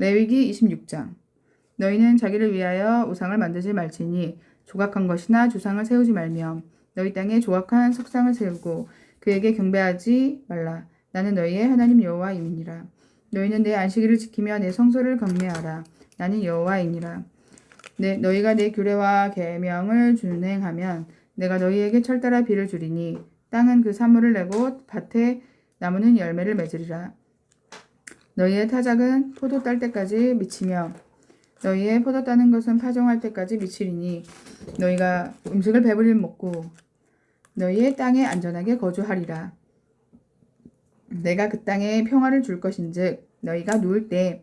레위기 26장. 너희는 자기를 위하여 우상을 만들지 말지니 조각한 것이나 주상을 세우지 말며 너희 땅에 조각한 석상을 세우고 그에게 경배하지 말라. 나는 너희의 하나님 여호와임이니라. 너희는 내 안식일을 지키며 내 성소를 경배하라. 나는 여호와이니라. 내 너희가 내 규례와 계명을 준행하면 내가 너희에게 철따라 비를 주리니 땅은 그 산물을 내고 밭에 나무는 열매를 맺으리라 너희의 타작은 포도 딸 때까지 미치며 너희의 포도 따는 것은 파종할 때까지 미치리니 너희가 음식을 배부리 먹고 너희의 땅에 안전하게 거주하리라. 내가 그 땅에 평화를 줄 것인즉 너희가 누울 때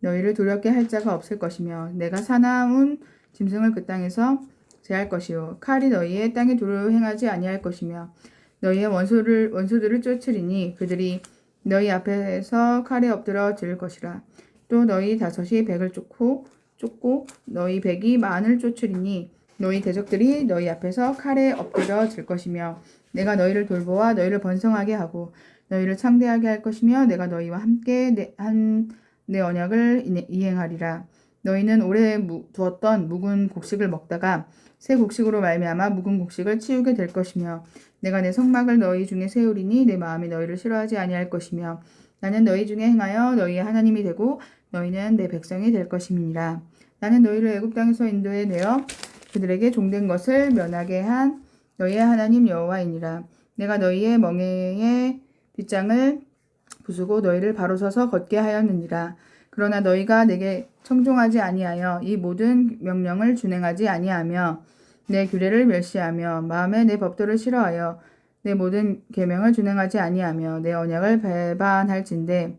너희를 두렵게 할 자가 없을 것이며 내가 사나운 짐승을 그 땅에서 제할 것이요 칼이 너희의 땅에 두루 행하지 아니할 것이며 너희의 원수를 원수들을 쫓으리니 그들이 너희 앞에서 칼에 엎드려 질 것이라. 또 너희 다섯이 백을 쫓고 쫓고 너희 백이 만을 쫓으리니 너희 대적들이 너희 앞에서 칼에 엎드려 질 것이며 내가 너희를 돌보아 너희를 번성하게 하고 너희를 창대하게 할 것이며 내가 너희와 함께 한내 언약을 이행하리라. 너희는 오래 무, 두었던 묵은 곡식을 먹다가 새 곡식으로 말미암아 묵은 곡식을 치우게 될 것이며 내가 내 성막을 너희 중에 세우리니 내 마음이 너희를 싫어하지 아니할 것이며 나는 너희 중에 행하여 너희의 하나님이 되고 너희는 내 백성이 될 것임이니라. 나는 너희를 애굽 땅에서 인도해 내어 그들에게 종된 것을 면하게 한 너희의 하나님 여호와이니라. 내가 너희의 멍에의 빗장을 부수고 너희를 바로 서서 걷게 하였느니라. 그러나 너희가 내게 청종하지 아니하여 이 모든 명령을 준행하지 아니하며 내 규례를 멸시하며 마음에 내 법도를 싫어하여 내 모든 계명을 준행하지 아니하며 내 언약을 배반할진대.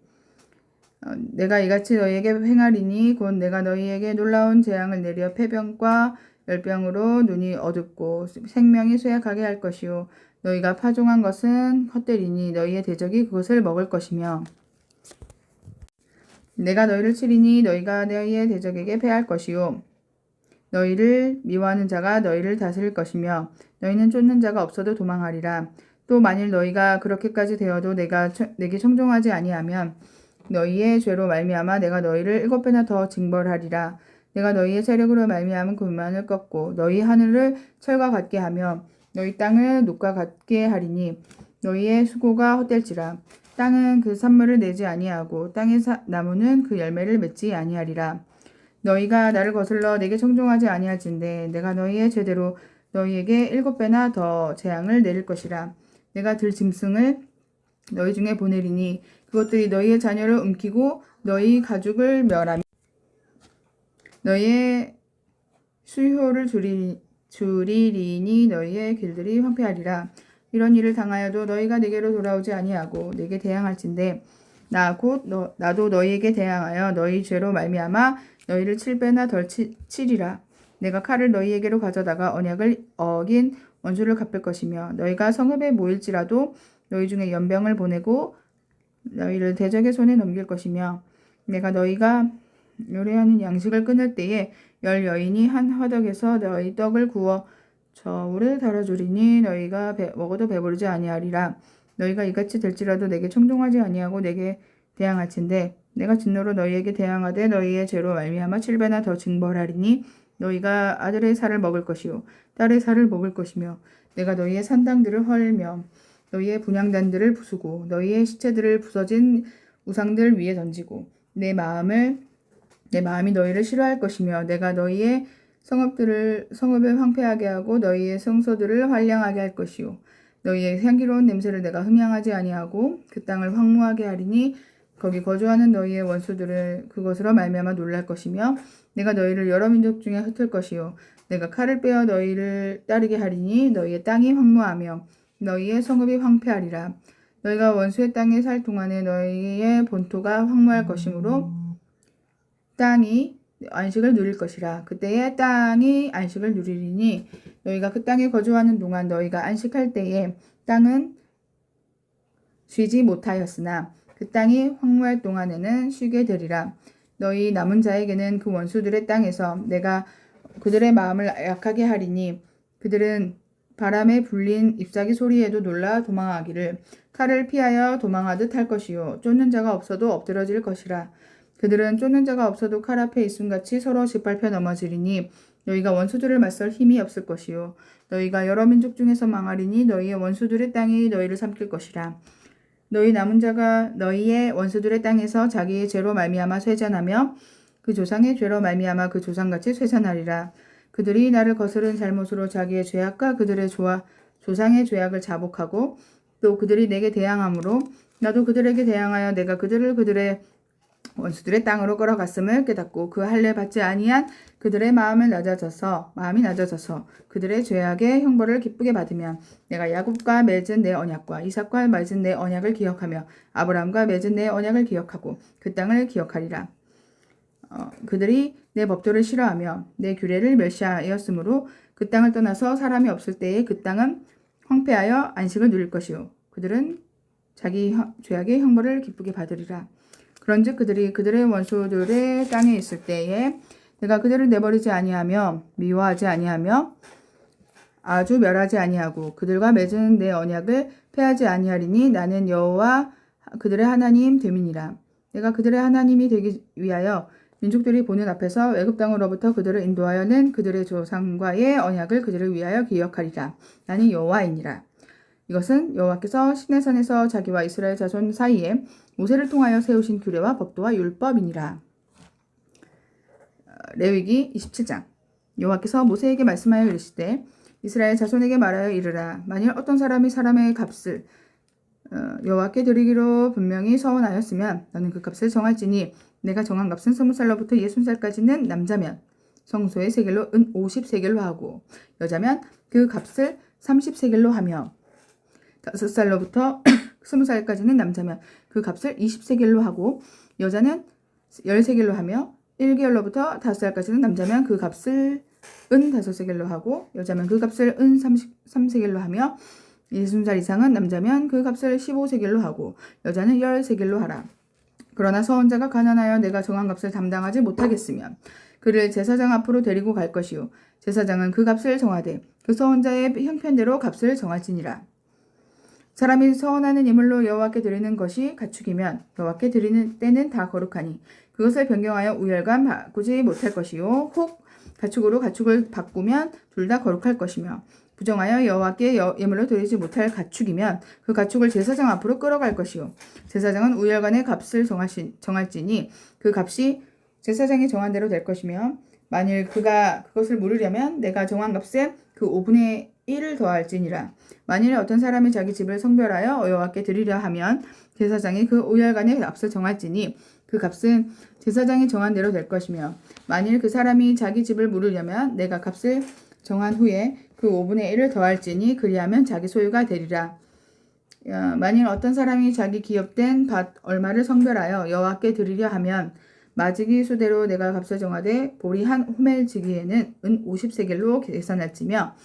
어, 내가 이같이 너희에게 행하리니 곧 내가 너희에게 놀라운 재앙을 내려 폐병과 열병으로 눈이 어둡고 생명이 쇠약하게 할 것이요. 너희가 파종한 것은 헛되리니 너희의 대적이 그것을 먹을 것이며 내가 너희를 치리니 너희가 너희의 대적에게 패할 것이요. 너희를 미워하는 자가 너희를 다스릴 것이며 너희는 쫓는 자가 없어도 도망하리라. 또 만일 너희가 그렇게까지 되어도 내가 처- 내게 청종하지 아니하면 너희의 죄로 말미암아 내가 너희를 일곱 배나 더 징벌하리라. 내가 너희의 세력으로 말미암은 군만을 꺾고 너희 하늘을 철과 같게 하며 너희 땅을 녹과 같게 하리니 너희의 수고가 헛될지라 땅은 그 산물을 내지 아니하고 땅의 사- 나무는 그 열매를 맺지 아니하리라. 너희가 나를 거슬러 내게 청종하지 아니할진대 내가 너희의 죄대로 너희에게 일곱 배나 더 재앙을 내릴 것이라. 내가 들 짐승을 너희 중에 보내리니 그것들이 너희의 자녀를 움키고 너희 가죽을 멸하며 너희의 수효를 줄이, 줄이리니 너희의 길들이 황폐하리라 이런 일을 당하여도 너희가 내게로 돌아오지 아니하고 내게 대항할진대. 나 곧 나도 너희에게 대항하여 너희 죄로 말미암아 너희를 칠 배나 덜 치, 치리라. 내가 칼을 너희에게로 가져다가 언약을 어긴 원수를 갚을 것이며 너희가 성읍에 모일지라도 너희 중에 연병을 보내고 너희를 대적의 손에 넘길 것이며 내가 너희가 요리하는 양식을 끊을 때에 열 여인이 한 화덕에서 너희 떡을 구워 저울에 달아주리니 너희가 배, 먹어도 배부르지 아니하리라. 너희가 이같이 될지라도 내게 청종하지 아니하고 내게 대항할진대. 내가 진노로 너희에게 대항하되 너희의 죄로 말미암아 칠배나 더 징벌하리니 너희가 아들의 살을 먹을 것이요 딸의 살을 먹을 것이며 내가 너희의 산당들을 헐며 너희의 분양단들을 부수고 너희의 시체들을 부서진 우상들 위에 던지고 내 마음을 내 마음이 너희를 싫어할 것이며 내가 너희의 성읍들을 성읍을 황폐하게 하고 너희의 성소들을 환량하게 할 것이요. 너희의 향기로운 냄새를 내가 흠향하지 아니하고 그 땅을 황무하게 하리니 거기 거주하는 너희의 원수들을 그것으로 말미암아 놀랄 것이며 내가 너희를 여러 민족 중에 흩을 것이요. 내가 칼을 빼어 너희를 따르게 하리니 너희의 땅이 황무하며 너희의 성읍이 황폐하리라. 너희가 원수의 땅에 살 동안에 너희의 본토가 황무할 것이므로 땅이 안식을 누릴 것이라. 그때에 땅이 안식을 누리리니 너희가 그 땅에 거주하는 동안 너희가 안식할 때에 땅은 쉬지 못하였으나 그 땅이 황무할 동안에는 쉬게 되리라. 너희 남은 자에게는 그 원수들의 땅에서 내가 그들의 마음을 약하게 하리니 그들은 바람에 불린 잎사귀 소리에도 놀라 도망하기를 칼을 피하여 도망하듯 할 것이요. 쫓는 자가 없어도 엎드러질 것이라 그들은 쫓는 자가 없어도 칼 앞에 있음같이 서로 짓밟혀 넘어지리니 너희가 원수들을 맞설 힘이 없을 것이요. 너희가 여러 민족 중에서 망하리니 너희의 원수들의 땅이 너희를 삼킬 것이라. 너희 남은 자가 너희의 원수들의 땅에서 자기의 죄로 말미암아 쇠잔하며 그 조상의 죄로 말미암아 그 조상같이 쇠잔하리라. 그들이 나를 거스른 잘못으로 자기의 죄악과 그들의 조화, 조상의 죄악을 자복하고 또 그들이 내게 대항함으로 나도 그들에게 대항하여 내가 그들을 그들의 원수들의 땅으로 끌어갔음을 깨닫고 그 할례 받지 아니한 그들의 마음을 낮아져서 마음이 낮아져서 그들의 죄악의 형벌을 기쁘게 받으면 내가 야곱과 맺은 내 언약과 이삭과 맺은 내 언약을 기억하며 아브라함과 맺은 내 언약을 기억하고 그 땅을 기억하리라. 어, 그들이 내 법도를 싫어하며 내 규례를 멸시하였으므로 그 땅을 떠나서 사람이 없을 때에 그 땅은 황폐하여 안식을 누릴 것이요 그들은 자기 형- 죄악의 형벌을 기쁘게 받으리라. 그런즉 그들이 그들의 원수들의 땅에 있을 때에 내가 그들을 내버리지 아니하며 미워하지 아니하며 아주 멸하지 아니하고 그들과 맺은 내 언약을 폐하지 아니하리니 나는 여호와 그들의 하나님 됨이니라. 내가 그들의 하나님이 되기 위하여 민족들이 보는 앞에서 외국 땅으로부터 그들을 인도하여 낸 그들의 조상과의 언약을 그들을 위하여 기억하리라. 나는 여호와이니라. 이것은 여호와께서 시내산에서 자기와 이스라엘 자손 사이에 모세를 통하여 세우신 규례와 법도와 율법이니라. 어, 레위기 27장 여호와께서 모세에게 말씀하여 이르시되 이스라엘 자손에게 말하여 이르라 만일 어떤 사람이 사람의 값을 어, 여호와께 드리기로 분명히 서원하였으면 너는 그 값을 정할지니 내가 정한 값은 스무 살로부터 예순 살까지는 남자면 성소의 세겔로 은 50세겔로 하고 여자면 그 값을 30세겔로 하며 다섯 살로부터 스무 살까지는 남자면 그 값을 20세겔로 하고 여자는 10세겔로 하며 1개월로부터 다섯 살까지는 남자면 그 값을 은 다섯 세겔로 하고 여자면 그 값을 은 33세겔로 하며 60살 이상은 남자면 그 값을 15세겔로 하고 여자는 10세겔로 하라. 그러나 서원자가 가난하여 내가 정한 값을 담당하지 못하겠으면 그를 제사장 앞으로 데리고 갈 것이요 제사장은 그 값을 정하되 그 서원자의 형편대로 값을 정할지니라. 사람이 서원하는 예물로 여호와께 드리는 것이 가축이면 여호와께 드리는 때는 다 거룩하니 그것을 변경하여 우열감 바꾸지 못할 것이요. 혹 가축으로 가축을 바꾸면 둘 다 거룩할 것이며 부정하여 여호와께 여- 예물로 드리지 못할 가축이면 그 가축을 제사장 앞으로 끌어갈 것이요. 제사장은 우열간의 값을 정하시, 정할지니 그 값이 제사장이 정한 대로 될 것이며 만일 그가 그것을 물으려면 내가 정한 값에 그 5분의 1을 더할지니라 만일 어떤 사람이 자기 집을 성별하여 여호와께 드리려 하면 제사장이 그 오열간의 값을 정할지니 그 값은 제사장이 정한 대로 될 것이며 만일 그 사람이 자기 집을 물으려면 내가 값을 정한 후에 그 5분의 1을 더할지니 그리하면 자기 소유가 되리라. 야, 만일 어떤 사람이 자기 기업된 밭 얼마를 성별하여 여호와께 드리려 하면 마지기 수대로 내가 값을 정하되 보리 한 호멜 지기에는 은 50세겔로 계산할지며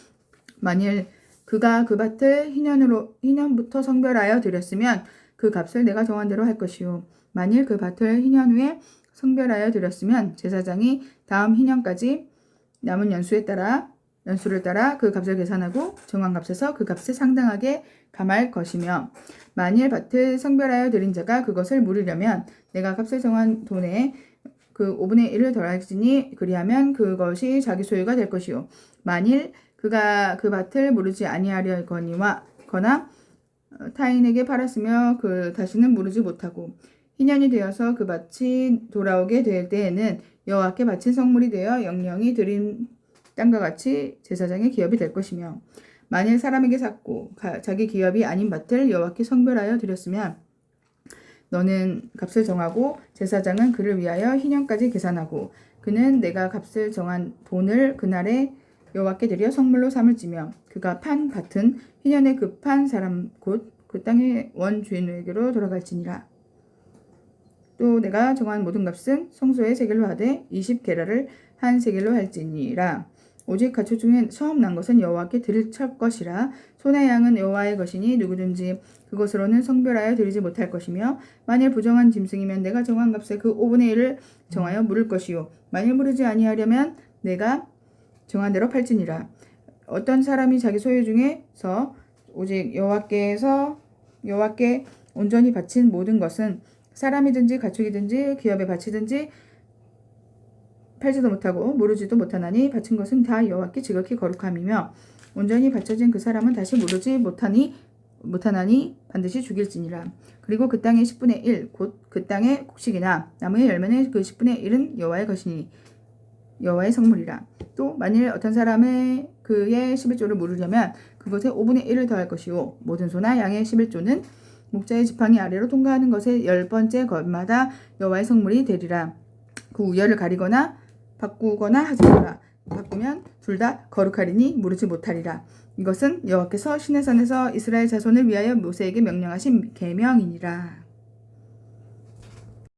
만일 그가 그 밭을 희년으로 희년부터 성별하여 드렸으면 그 값을 내가 정한 대로 할 것이요. 만일 그 밭을 희년 후에 성별하여 드렸으면 제사장이 다음 희년까지 남은 연수에 따라 연수를 따라 그 값을 계산하고 정한 값에서 그 값을 상당하게 감할 것이며 만일 밭을 성별하여 드린 자가 그것을 물으려면 내가 값을 정한 돈에 그 5분의 1을 더할지니 그리하면 그것이 자기 소유가 될 것이요. 만일 그가 그 밭을 무르지 아니하려거니와 거나 어, 타인에게 팔았으며 그 다시는 무르지 못하고 희년이 되어서 그 밭이 돌아오게 될 때에는 여호와께 바친 성물이 되어 영영이 드린 땅과 같이 제사장의 기업이 될 것이며 만일 사람에게 샀고 가- 자기 기업이 아닌 밭을 여호와께 성별하여 드렸으면 너는 값을 정하고 제사장은 그를 위하여 희년까지 계산하고 그는 내가 값을 정한 돈을 그날에 여호와께 드려 성물로 삼을지며 그가 판 밭은 희년에 그판 사람 곧 그 땅의 원 주인에게로 돌아갈지니라. 또 내가 정한 모든 값은 성소의 세겔로 하되 20게라를 한 세겔로 할지니라. 오직 가축 중에 처음 난 것은 여호와께 드릴 첫 것이라 소나 양은 여호와의 것이니 누구든지 그것으로는 성별하여 드리지 못할 것이며 만일 부정한 짐승이면 내가 정한 값의 그 5분의 1을 정하여 물을 것이요 만일 물으지 아니하려면 내가 정한 대로 팔지니라 어떤 사람이 자기 소유 중에서 오직 여호와께서 여호와께 온전히 바친 모든 것은 사람이든지 가축이든지 기업에 바치든지 팔지도 못하고 모르지도 못하나니 바친 것은 다 여호와께 지극히 거룩함이며 온전히 바쳐진 그 사람은 다시 모르지 못하니 못하나니 반드시 죽일지니라. 그리고 그 땅의 10분의 1, 곧 그 땅의 곡식이나 나무의 열매는 그 10분의 1은 여호와의 것이니 여호와의 성물이라. 또 만일 어떤 사람의 그의 11조를 물으려면 그것에 5분의 1을 더할 것이요 모든 소나 양의 11조는 목자의 지팡이 아래로 통과하는 것의 열 번째 것마다 여호와의 성물이 되리라. 그 우열을 가리거나 바꾸거나 하지 마라. 바꾸면 둘 다 거룩하리니 모르지 못하리라. 이것은 여호와께서 시내산에서 이스라엘 자손을 위하여 모세에게 명령하신 계명이니라.